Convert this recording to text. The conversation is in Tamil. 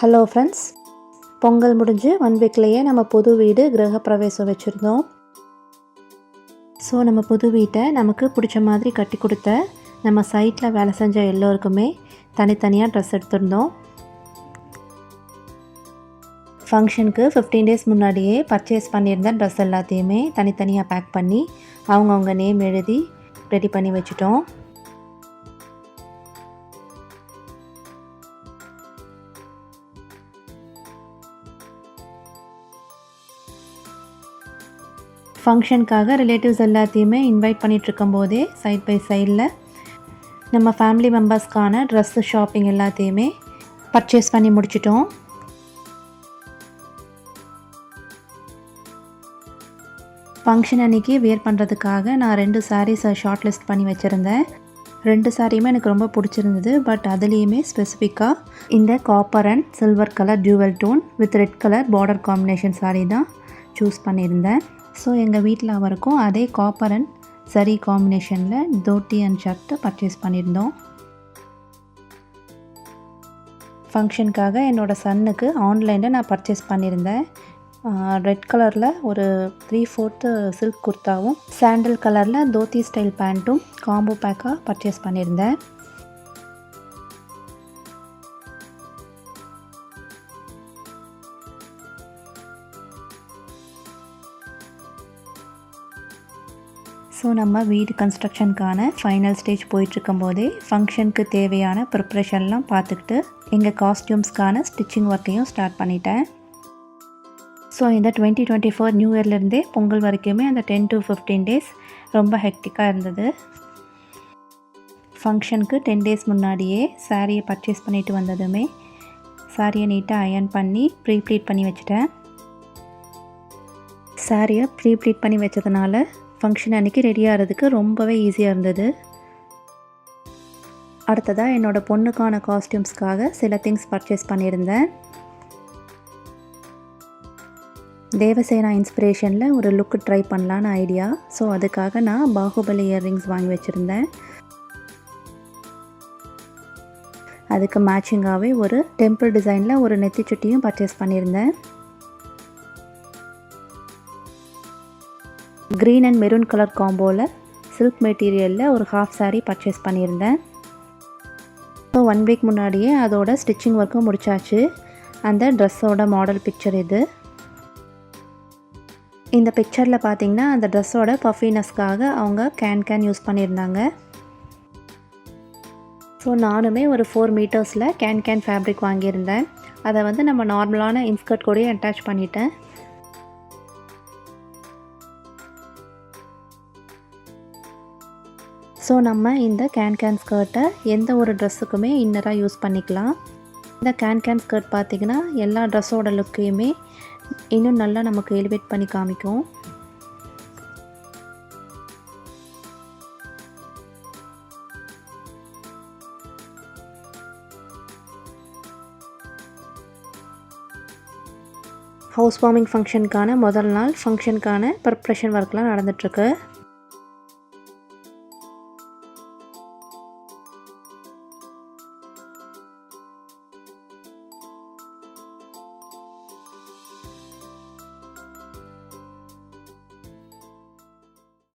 ஹலோ ஃப்ரெண்ட்ஸ் பொங்கல் முடிஞ்சு ஒன் வீக்லேயே நம்ம புது வீடு கிரகப்பிரவேசம் வச்சுருந்தோம். ஸோ நம்ம புது வீட்டை நமக்கு பிடிச்ச மாதிரி கட்டி கொடுத்த நம்ம சைட்டில் வேலை செஞ்ச எல்லோருக்குமே தனித்தனியாக ட்ரெஸ் எடுத்திருந்தோம். ஃபங்க்ஷனுக்கு ஃபிஃப்டீன் டேஸ் முன்னாடியே பர்ச்சேஸ் பண்ணியிருந்த ட்ரெஸ் எல்லாத்தையுமே தனித்தனியாக பேக் பண்ணி அவங்கவுங்க நேம் எழுதி ரெடி பண்ணி வச்சுட்டோம். ஃபங்க்ஷனுக்காக ரிலேட்டிவ்ஸ் எல்லாத்தையுமே இன்வைட் பண்ணிகிட்ருக்கும் போதே சைட் பை சைடில் நம்ம ஃபேமிலி மெம்பர்ஸ்க்கான ட்ரெஸ்ஸு ஷாப்பிங் எல்லாத்தையுமே பர்ச்சேஸ் பண்ணி முடிச்சிட்டோம். ஃபங்க்ஷன் அன்றைக்கி வியர் பண்ணுறதுக்காக நான் ரெண்டு சாரீஸை ஷார்ட் லிஸ்ட் பண்ணி வச்சுருந்தேன். ரெண்டு சாரியுமே எனக்கு ரொம்ப பிடிச்சிருந்தது பட் அதுலேயுமே ஸ்பெசிஃபிக்காக இந்த copper and silver colour dual tone with red colour border combination saree தான் சூஸ் பண்ணியிருந்தேன். ஸோ எங்கள் வீட்டில் அவருக்கும் அதே காப்பர் அண்ட் சரி காம்பினேஷனில் தோட்டி அண்ட் ஷர்ட்டு பர்ச்சேஸ் பண்ணியிருந்தோம். ஃபங்க்ஷனுக்காக என்னோடய சன்னுக்கு ஆன்லைனில் நான் பர்ச்சேஸ் பண்ணியிருந்தேன். ரெட் கலரில் ஒரு த்ரீ ஃபோர்த்து சில்க் குர்த்தாவும் சாண்டில் கலரில் தோத்தி ஸ்டைல் பேண்ட்டும் காம்போ பேக்காக பர்ச்சேஸ் பண்ணியிருந்தேன். ஸோ நம்ம வீடு கன்ஸ்ட்ரக்ஷனுக்கான ஃபைனல் ஸ்டேஜ் போயிட்டுருக்கும் போதே ஃபங்க்ஷனுக்கு தேவையான ப்ரிப்ரேஷன்லாம் பார்த்துக்கிட்டு எங்கள் காஸ்டியூம்ஸ்க்கான ஸ்டிச்சிங் ஒர்க்கையும் ஸ்டார்ட் பண்ணிட்டேன். ஸோ இந்த டுவெண்ட்டி டுவெண்ட்டி ஃபோர் நியூ இயர்லேருந்தே பொங்கல் வரைக்குமே அந்த டென் டு ஃபிஃப்டீன் டேஸ் ரொம்ப ஹெக்டிக்காக இருந்தது. ஃபங்க்ஷனுக்கு டென் டேஸ் முன்னாடியே சாரியை பர்ச்சேஸ் பண்ணிட்டு வந்ததுமே சாரியை நீட்டாக அயர்ன் பண்ணி ப்ரீ ப்ளீட் பண்ணி வச்சுட்டேன். சாரியை ப்ரீ ப்ளீட் பண்ணி வச்சதுனால ஃபங்க்ஷன் அன்றைக்கி ரெடி ஆகிறதுக்கு ரொம்பவே ஈஸியாக இருந்தது. அடுத்ததாக என்னோடய பொண்ணுக்கான காஸ்டியூம்ஸ்க்காக சில திங்ஸ் பர்ச்சேஸ் பண்ணியிருந்தேன். தேவசேனா இன்ஸ்பிரேஷனில் ஒரு லுக்கு ட்ரை பண்ணலான்னு ஐடியா ஸோ அதுக்காக நான் பாகுபலி இயர்ரிங்ஸ் வாங்கி வச்சுருந்தேன். அதுக்கு மேட்சிங்காகவே ஒரு டெம்பிள் டிசைனில் ஒரு நெத்தி சுட்டியும் பர்ச்சேஸ் பண்ணியிருந்தேன். க்ரீன் அண்ட் மெரூன் கலர் காம்போவில் சில்க் மெட்டீரியலில் ஒரு ஹாஃப் சாரீ பர்ச்சேஸ் பண்ணியிருந்தேன். ஸோ ஒன் வீக் முன்னாடியே அதோட ஸ்டிச்சிங் ஒர்க்கும் முடிச்சாச்சு. அந்த ட்ரெஸ்ஸோட மாடல் பிக்சர் இது. இந்த பிக்சரில் பார்த்திங்கன்னா அந்த ட்ரெஸ்ஸோட பஃபினஸ்க்காக அவங்க கேன் கேன் யூஸ் பண்ணியிருந்தாங்க. ஸோ நானுமே ஒரு ஃபோர் மீட்டர்ஸில் கேன் கேன் ஃபேப்ரிக் வாங்கியிருந்தேன். அதை வந்து நம்ம நார்மலான இன்ஸ்கர்ட் கூடயே அட்டாச் பண்ணிட்டேன். ஸோ நம்ம இந்த கேன் கேன் ஸ்கர்ட்டை எந்த ஒரு ட்ரெஸ்ஸுக்குமே இன்னராக யூஸ் பண்ணிக்கலாம். இந்த கேன் கேன் ஸ்கர்ட் பார்த்திங்கன்னா எல்லா ட்ரெஸ்ஸோட லுக்கையுமே இன்னும் நல்லா நமக்கு எலிவேட் பண்ணி காமிக்கும். ஹவுஸ் வார்மிங் ஃபங்க்ஷனுக்கான முதல் நாள் ஃபங்க்ஷனுக்கான ப்ரிப்ரேஷன் ஒர்க்லாம் நடந்துகிட்ருக்கு